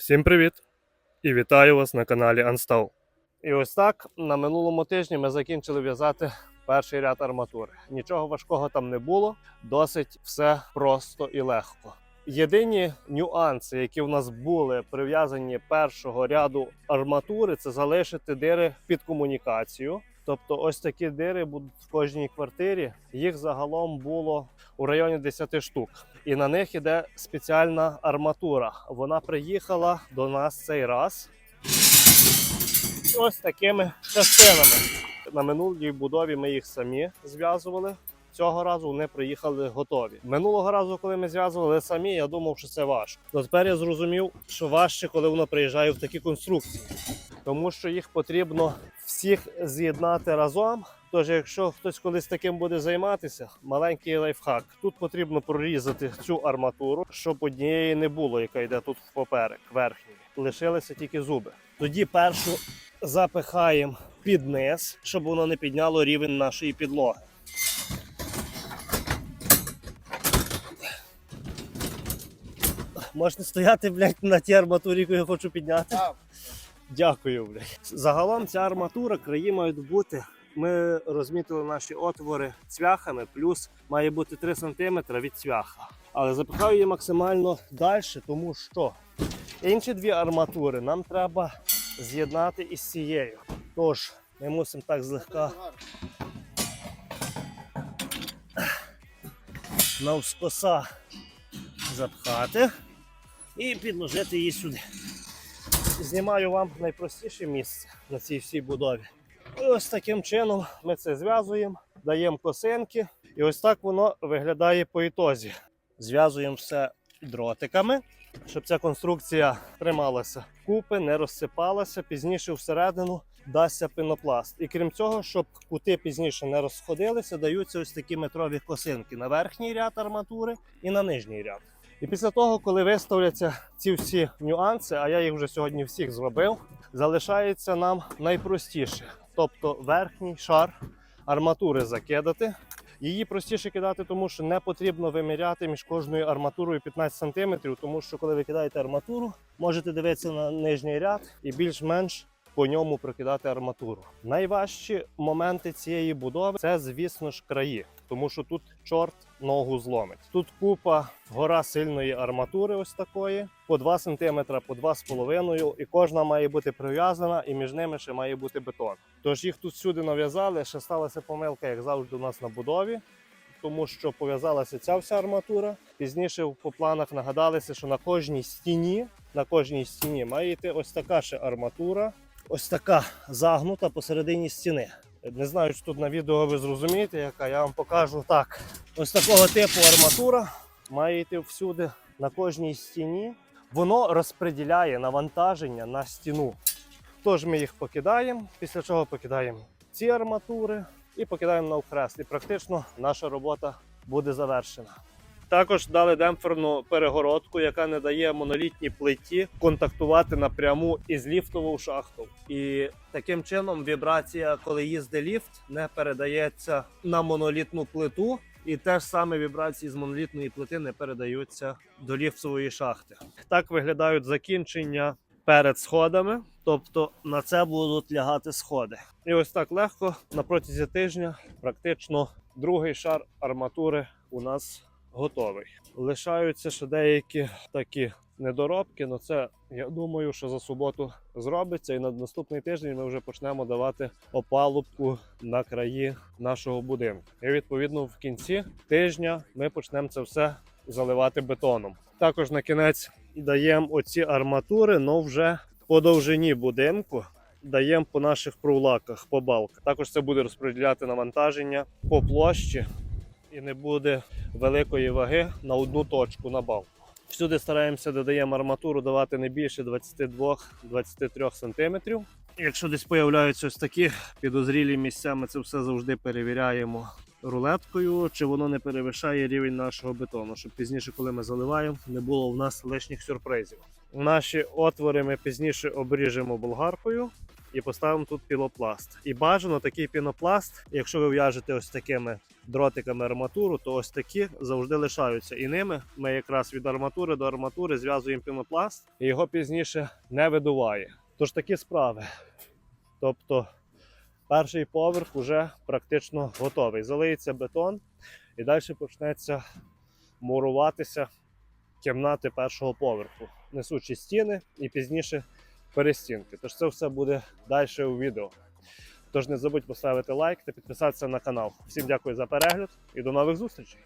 Всім привіт! І вітаю вас на каналі Unstall. І ось так на минулому тижні ми закінчили в'язати перший ряд арматури. Нічого важкого там не було, досить все просто і легко. Єдині нюанси, які в нас були при в'язанні першого ряду арматури, це залишити дири під комунікацію. Тобто, ось такі дири будуть в кожній квартирі. Їх загалом було у районі 10 штук. І на них іде спеціальна арматура. Вона приїхала до нас цей раз ось такими частинами. На минулій будові ми їх самі зв'язували. Цього разу вони приїхали готові. Минулого разу, коли ми зв'язували самі, я думав, що це важко. Но тепер я зрозумів, що важче, коли воно приїжджає в такі конструкції, тому що їх потрібно всіх з'єднати разом. Тож, якщо хтось колись таким буде займатися, маленький лайфхак. Тут потрібно прорізати цю арматуру, щоб однієї не було, яка йде тут в поперек, верхній. Лишилися тільки зуби. Тоді першу запихаємо під низ, щоб воно не підняло рівень нашої підлоги. Можете стояти, блядь, на тій арматурі, яку я хочу підняти. Дякую, блядь. Загалом ця арматура, краї мають бути. Ми розмітили наші отвори цвяхами, плюс має бути 3 см від цвяха. Але запихаю її максимально далі, тому що інші дві арматури нам треба з'єднати із цією. Тож, ми мусимо так злегка навскоса запхати і підложити її сюди. Знімаю вам найпростіше місце на цій всій будові. І ось таким чином ми це зв'язуємо, даємо косинки, і ось так воно виглядає по ітозі. Зв'язуємо все дротиками, щоб ця конструкція трималася купи, не розсипалася. Пізніше всередину дасться пінопласт. І крім цього, щоб кути пізніше не розходилися, даються ось такі метрові косинки на верхній ряд арматури і на нижній ряд. І після того, коли виставляться ці всі нюанси, а я їх вже сьогодні всіх зробив, залишається нам найпростіше, тобто верхній шар арматури закидати. Її простіше кидати, тому що не потрібно виміряти між кожною арматурою 15 см, тому що коли ви кидаєте арматуру, можете дивитися на нижній ряд і більш-менш по ньому прокидати арматуру. Найважчі моменти цієї будови це, звісно ж, краї, тому що тут чорт ногу зломить. Тут купа гора сильної арматури, ось такої, по 2 см, по 2,5 і кожна має бути прив'язана, і між ними ще має бути бетон. Тож їх тут сюди нав'язали. Ще сталася помилка, як завжди, у нас на будові. Тому що пов'язалася ця вся арматура. Пізніше по планах нагадалися, що на кожній стіні, на кожній стіні має йти ось така ще арматура, ось така загнута посередині стіни. Не знаю, чи тут на відео ви зрозумієте, яка я вам покажу так. Ось такого типу арматура має йти всюди на кожній стіні. Воно розподіляє навантаження на стіну. Тож ми їх покидаємо, після чого покидаємо ці арматури і покидаємо навхрест. І практично наша робота буде завершена. Також дали демпферну перегородку, яка не дає монолітній плиті контактувати напряму із ліфтовою шахтою. І таким чином вібрація, коли їздить ліфт, не передається на монолітну плиту. І теж саме вібрації з монолітної плити не передаються до ліфтової шахти. Так виглядають закінчення перед сходами, тобто на це будуть лягати сходи. І ось так легко на протязі тижня, практично другий шар арматури у нас готовий. Лишаються ще деякі такі недоробки, але це я думаю, що за суботу зробиться, і на наступний тиждень ми вже почнемо давати опалубку на краї нашого будинку. І відповідно в кінці тижня ми почнемо це все заливати бетоном. Також на кінець даємо оці арматури, але вже по довжині будинку. Даємо по наших провлаках, по балках. Також це буде розподіляти навантаження по площі і не буде великої ваги на одну точку на балку. Всюди стараємося додаємо арматуру давати не більше 22-23 см. Якщо десь появляються ось такі підозрілі місця, ми це все завжди перевіряємо рулеткою, чи воно не перевищає рівень нашого бетону, щоб пізніше, коли ми заливаємо, не було в нас лишніх сюрпризів. Наші отвори ми пізніше обріжемо болгаркою і поставимо тут пінопласт. І бажано такий пінопласт, якщо ви в'яжете ось такими дротиками арматуру, то ось такі завжди лишаються. І ними ми якраз від арматури до арматури зв'язуємо пінопласт, і його пізніше не видуває. Тож такі справи. Тобто перший поверх вже практично готовий. Залиється бетон, і далі почнеться муруватися кімнати першого поверху, несучі стіни і пізніше перестінки. Тож це все буде далі у відео. Тож не забудь поставити лайк та підписатися на канал. Всім дякую за перегляд і до нових зустрічей!